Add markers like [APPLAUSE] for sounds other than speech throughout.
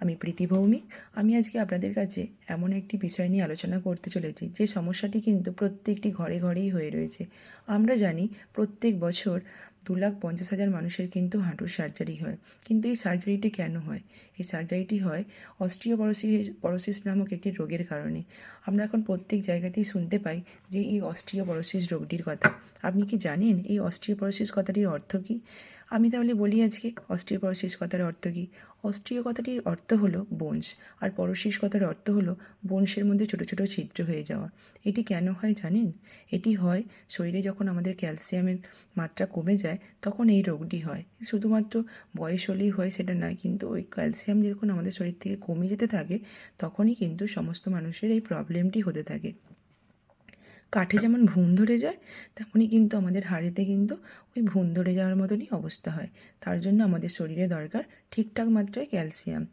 আমি প্রীতি ভৌমিক। আমি আজকে আপনাদের কাছে এমন একটি বিষয় নিয়ে আলোচনা করতে চলেছি, যে সমস্যাটি কিন্তু প্রত্যেকটি ঘরে ঘরেই হয়ে রয়েছে। আমরা জানি প্রত্যেক বছর দু লাখ পঞ্চাশ হাজার মানুষের কিন্তু হাঁটুর সার্জারি হয়। কিন্তু এই সার্জারিটি কেন হয়? এই সার্জারিটি হয় অস্টিওপরোসিস পরোসিস নামক একটি রোগের কারণে। আমরা এখন প্রত্যেক জায়গাতেই শুনতে পাই যে এই অস্টিওপরোসিস রোগটির কথা। আপনি কি জানেন এই অস্টিওপরোসিস কথাটির অর্থ কী? আমি তাহলে বলি আজকে অস্টিওপরোসিস কথার অর্থ কী? অস্ট্রিয় কথাটির অর্থ হলো বোনস আর পরশিস কথার অর্থ হলো বোনসের মধ্যে ছোটো ছোটো ছিদ্র হয়ে যাওয়া। এটি কেন হয় জানেন? এটি হয় শরীরে যখন আমাদের ক্যালসিয়ামের মাত্রা কমে যায় তখন এই রোগটি হয়। শুধুমাত্র বয়স হলেই হয় সেটা নয় কিন্তু ওই ক্যালসিয়াম যখন আমাদের শরীর থেকে কমে যেতে থাকে, তখনই কিন্তু সমস্ত মানুষের এই প্রবলেমটি হতে থাকে। কাঠে যেমন ভুন ধরে যায়, তেমনই কিন্তু আমাদের হাড়েতে কিন্তু ওই ভুন ধরে যাওয়ার মতনই অবস্থা হয়। তার জন্য আমাদের শরীরে দরকার ঠিকঠাক মাত্রায় ক্যালসিয়াম।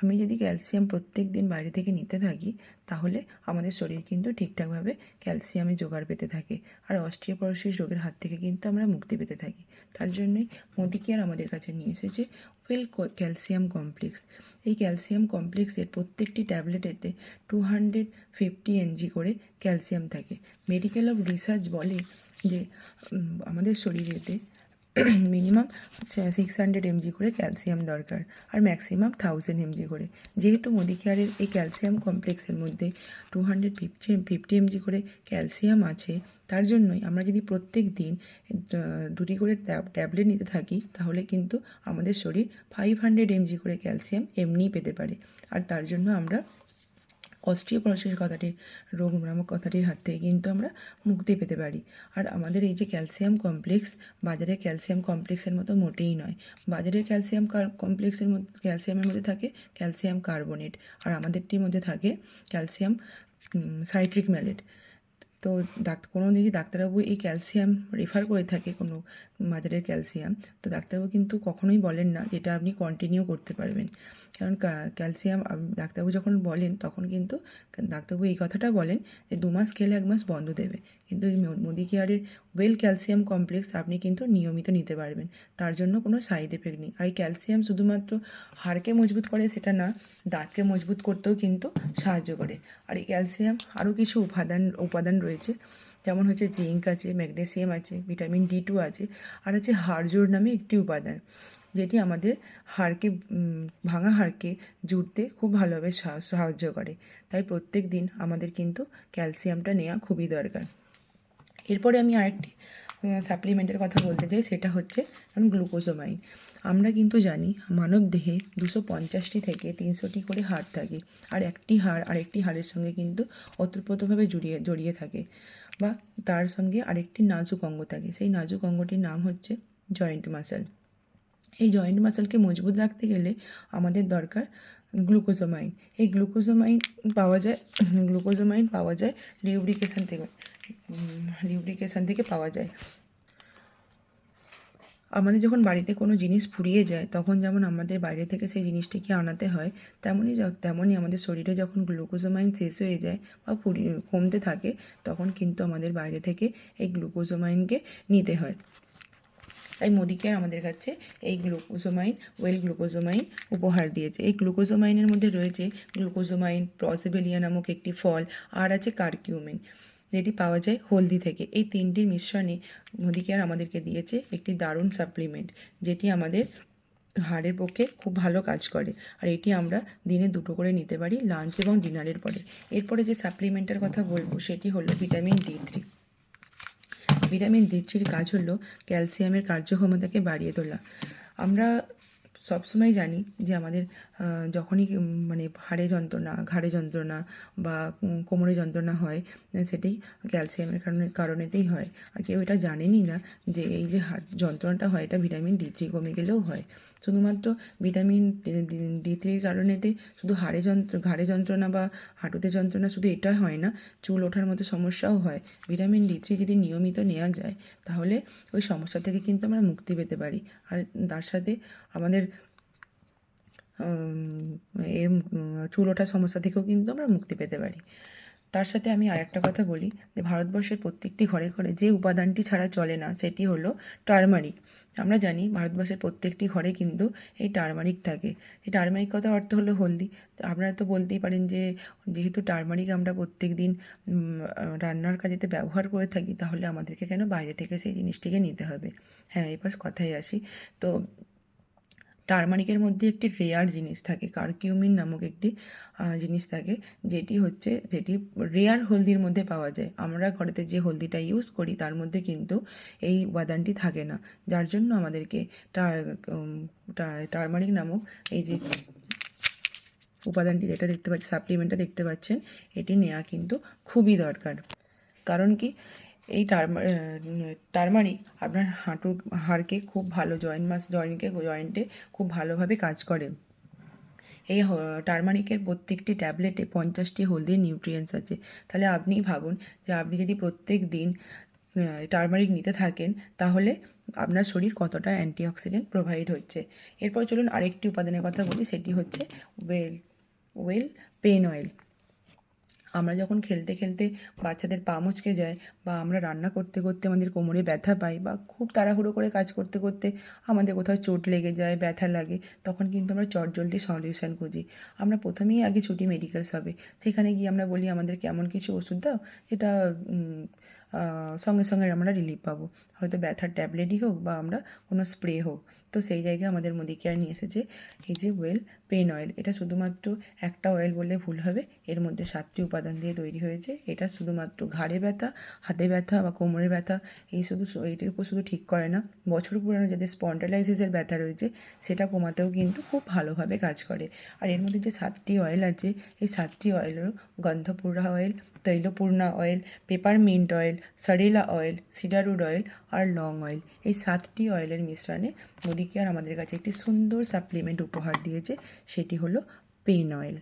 আমি যদি ক্যালসিয়াম প্রত্যেক দিন বাইরে থেকে নিতে থাকি, তাহলে আমাদের শরীর কিন্তু ঠিকঠাকভাবে ক্যালসিয়ামে জোগাড় পেতে থাকে। আর অস্ট্রিওপরোসিস রোগের হাত থেকে কিন্তু আমরা মুক্তি পেতে থাকি। তার জন্যই মোদি কেয়ার আমাদের কাছে নিয়ে এসেছে ওয়েল ক্যালসিয়াম কমপ্লেক্স এই ক্যালসিয়াম কমপ্লেক্সের প্রত্যেকটি ট্যাবলেটেতে টু হান্ড্রেড ফিফটি এনজি করে ক্যালসিয়াম থাকে। মেডিকেল অফ রিসার্চ বলে যে আমাদের শরীরেতে [CLEARS THROAT] মিনিমাম সিক্স হান্ড্রেড এমজি করে ক্যালসিয়াম দরকার আর ম্যাক্সিমাম থাউজেন্ড এমজি করে। যেহেতু মোদি কেয়ারের এই ক্যালসিয়াম কমপ্লেক্সের মধ্যে two hundred fifty fifty MG করে ক্যালসিয়াম আছে, তার জন্যই আমরা যদি প্রত্যেক দিন দুটি করে ট্যাব- ট্যাবলেট নিতে থাকি, তাহলে কিন্তু আমাদের শরীর ফাইভ হান্ড্রেড এমজি করে ক্যালসিয়াম এমনিই পেতে পারে। আর তার জন্য আমরা অস্ট্রিওপরোসিস কথাটির রোগ নামক কথাটির হাত থেকে কিন্তু আমরা মুক্তি পেতে পারি। আর আমাদের এই যে ক্যালসিয়াম কমপ্লেক্স বাজারের ক্যালসিয়াম কমপ্লেক্সের মতো মোটেই নয়। বাজারের ক্যালসিয়াম কমপ্লেক্সের মধ্যে ক্যালসিয়ামের মধ্যে থাকে ক্যালসিয়াম কার্বোনেট। আর আমাদেরটির মধ্যে থাকে ক্যালসিয়াম সাইট্রিক ম্যালেট। তো ডাক্তার কোনো যদি ডাক্তারবাবু এই ক্যালসিয়াম রেফার করে থাকে কোনো মাজারের ক্যালসিয়াম। তো ডাক্তারবাবু কিন্তু কখনোই বলেন না যেটা আপনি কন্টিনিউ করতে পারবেন। কারণ ক্যালসিয়াম ডাক্তারবাবু যখন বলেন তখন কিন্তু ডাক্তারবাবু এই কথাটা বলেন যে দু মাস খেলে এক মাস বন্ধ দেবে। কিন্তু এই মোদি কেয়ারের ওয়েল ক্যালসিয়াম কমপ্লেক্স আপনি কিন্তু নিয়মিত নিতে পারবেন। তার জন্য কোনো সাইড এফেক্ট নেই। আর এই ক্যালসিয়াম শুধুমাত্র হাড়কে মজবুত করে সেটা না, দাঁতকে মজবুত করতেও কিন্তু সাহায্য করে। আর এই ক্যালসিয়াম আরও কিছু উপাদান উপাদান রয়েছে। যেমন হচ্ছে জিঙ্ক আছে ম্যাগনেসিয়াম আছে ভিটামিন ডি টু আছে, আর আছে হাড়জোড় নামে একটি উপাদান, যেটি আমাদের হাড়কে ভাঙা হাড়কে জুড়তে খুব ভালোভাবে সাহায্য করে। তাই প্রত্যেক দিন আমাদের কিন্তু ক্যালসিয়ামটা নেওয়া খুবই দরকার। এরপরে আমি আরেকটি সাপ্লিমেন্টের কথা বলতে চাই সেটা হচ্ছে যেমন গ্লুকোজোমাইন আমরা কিন্তু জানি মানব দেহে দুশো পঞ্চাশটি থেকে তিনশোটি করে হাড় থাকে, আর একটি হাড়, আরেকটি হাড়ের সঙ্গে কিন্তু ওতপ্রোতভাবে জড়িয়ে জড়িয়ে থাকে, বা তার সঙ্গে আরেকটি নাজুক অঙ্গ থাকে। সেই নাজুক অঙ্গটির নাম হচ্ছে জয়েন্ট মাসেল এই জয়েন্ট মাসেলকে মজবুত রাখতে গেলে আমাদের দরকার গ্লুকোজোমাইন এই গ্লুকোজোমাইন পাওয়া যায় গ্লুকোজোমাইন পাওয়া যায় লিউব্রিকেশন থেকে। লিউব্রিকেশন থেকে পাওয়া যায়। আমাদের যখন বাড়িতে কোনো জিনিস ফুরিয়ে যায়, তখন যেমন আমাদের বাইরে থেকে সেই জিনিসটিকে আনাতে হয়, তেমনই তেমনই আমাদের শরীরে যখন গ্লুকোজোমাইন শেষ হয়ে যায় বা কমতে থাকে, তখন কিন্তু আমাদের বাইরে থেকে এই গ্লুকোজোমাইনকে নিতে হয়। তাই মোদি কেয়ার আমাদের কাছে এই গ্লুকোজোমাইন ওয়েল গ্লুকোজোমাইন উপহার দিয়েছে। এই গ্লুকোজোমাইনের মধ্যে রয়েছে গ্লুকোজোমাইন প্রসেবেলিয়া নামক একটি ফল, আর আছে কার্কিউমিন যেটি পাওয়া যায় হলদি থেকে। এই তিনটির মিশ্রণে মোদি কেয়ার আমাদেরকে দিয়েছে একটি দারুণ সাপ্লিমেন্ট যেটি আমাদের হাড়ের পক্ষে খুব ভালো কাজ করে। আর এটি আমরা দিনে দুটো করে নিতে পারি লাঞ্চ এবং ডিনারের পরে। এরপরে যে সাপ্লিমেন্টের কথা বলব, সেটি হলো vitamin D three vitamin D থ্রির কাজ হলো ক্যালসিয়ামের কার্যক্ষমতাকে বাড়িয়ে তোলা। আমরা সবসময় জানি যে আমাদের যখনই মানে হাড়ে যন্ত্রণা ঘাড়ে যন্ত্রণা বা কোমরে যন্ত্রণা হয় আহ, সেটি ক্যালসিয়ামের কারণে কারণেতেই হয়। আর কেউ এটা জানেনই না যে এই যে হাড় যন্ত্রণাটা হয় এটা ভিটামিন ডি থ্রি কমে গেলেও হয়। শুধুমাত্র ভিটামিন ডি থ্রির কারণেতে শুধু হাড়ে যন্ত্র ঘাড়ে যন্ত্রণা বা হাঁটুতে যন্ত্রণা শুধু এটা হয় না চুল ওঠার মতো সমস্যাও হয়। ভিটামিন ডি থ্রি যদি নিয়মিত নেওয়া যায় তাহলে ওই সমস্যা থেকে কিন্তু আমরা মুক্তি পেতে পারি। আর তার সাথে আমাদের এ চুল সমস্যা থেকেও কিন্তু আমরা মুক্তি পেতে পারি। তার সাথে আমি আরেকটা কথা বলি, যে ভারতবর্ষের প্রত্যেকটি ঘরে ঘরে যে উপাদানটি ছাড়া চলে না, সেটি হলো টারমারিক। আমরা জানি ভারতবর্ষের প্রত্যেকটি ঘরে কিন্তু এই টারমারিক থাকে। এই টারমারিক কথার অর্থ হলো হলদি। আপনারা তো বলতেই পারেন যে, যেহেতু টারমারিক আমরা প্রত্যেক দিন রান্নার কাজেতে ব্যবহার করে থাকি, তাহলে আমাদেরকে কেন বাইরে থেকে সেই জিনিসটিকে নিতে হবে? হ্যাঁ এবার কথায় আসি। তো টারমারিকের মধ্যে একটি রেয়ার জিনিস থাকে কারকিউমিন নামক একটি জিনিস থাকে, যেটি হচ্ছে, যেটি রেয়ার হলদির মধ্যে পাওয়া যায়। আমরা ঘরেতে যে হলদিটা ইউজ করি, তার মধ্যে কিন্তু এই উপাদানটি থাকে না। যার জন্য আমাদেরকে টারমারিক নামক এই যে উপাদানটি যেটা দেখতে পাচ্ছি সাপ্লিমেন্টটা দেখতে পাচ্ছেন, এটি নেওয়া কিন্তু খুবই দরকার। কারণ কি এই টার্মা টার্মারিক আপনার হাঁটুর হাড়কে খুব ভালো জয়েন্ট মাস, জয়েন্টকে, জয়েন্টে খুব ভালোভাবে কাজ করে। এই টার্মারিকের প্রত্যেকটি ট্যাবলেটে পঞ্চাশটি হলদি নিউট্রিয়েন্টস আছে। তাহলে আপনি ভাবুন যে আপনি যদি প্রত্যেক দিন টার্মারিক নিতে থাকেন, তাহলে আপনার শরীর কতটা অ্যান্টিঅক্সিডেন্ট প্রোভাইড হচ্ছে। এরপর চলুন আরেকটি উপাদানের কথা বলি, সেটি হচ্ছে ওয়েল ওয়েল পেন অয়েল। আমরা যখন খেলতে খেলতে বাচ্চাদের পা মুচকে যায় বা আমরা রান্না করতে করতে আমাদের কোমরে ব্যথা পাই বা খুব তাড়াহুড়ো করে কাজ করতে করতে আমাদের কোথাও চোট লেগে যায়, ব্যথা লাগে, তখন কিন্তু আমরা চটজলদি সলিউশন খুঁজি। আমরা প্রথমেই আগে ছুটি মেডিকেল শপে সেখানে গিয়ে আমরা বলি, আমাদের কেমন কিছু ওষুধ দাও? যেটা সঙ্গে সঙ্গে আমরা রিলিফ পাবো। হয়তো ব্যথার ট্যাবলেটই হোক বা আমরা কোনো স্প্রে হোক। তো সেই জায়গায় আমাদের মোদি কেয়ার নিয়ে এসেছে, এই যে ওয়েল পেন অয়েল এটা শুধুমাত্র একটা অয়েল বললে ভুল হবে। এর মধ্যে সাতটি উপাদান দিয়ে তৈরি হয়েছে। এটা শুধুমাত্র ঘাড়ে ব্যথা, হাতে ব্যথা বা কোমরে ব্যথা, এই শুধু এটির উপর শুধু ঠিক করে না। বছর পুরানো যাদের স্পন্ডালাইসিসের ব্যথা রয়েছে, সেটা কমাতেও কিন্তু খুব ভালোভাবে কাজ করে। আর এর মধ্যে যে সাতটি অয়েল আছে, এই সাতটি অয়েল হলো Gandhapurna oil Tailapurna oil, peppermint oil, সারেলা oil cedarwood oil আর লং অয়েল। এই সাতটি অয়েলের মিশ্রণে মোদি আর আমাদের কাছে একটি সুন্দর সাপ্লিমেন্ট উপহার দিয়েছে, সেটি হলো পেন অয়েল।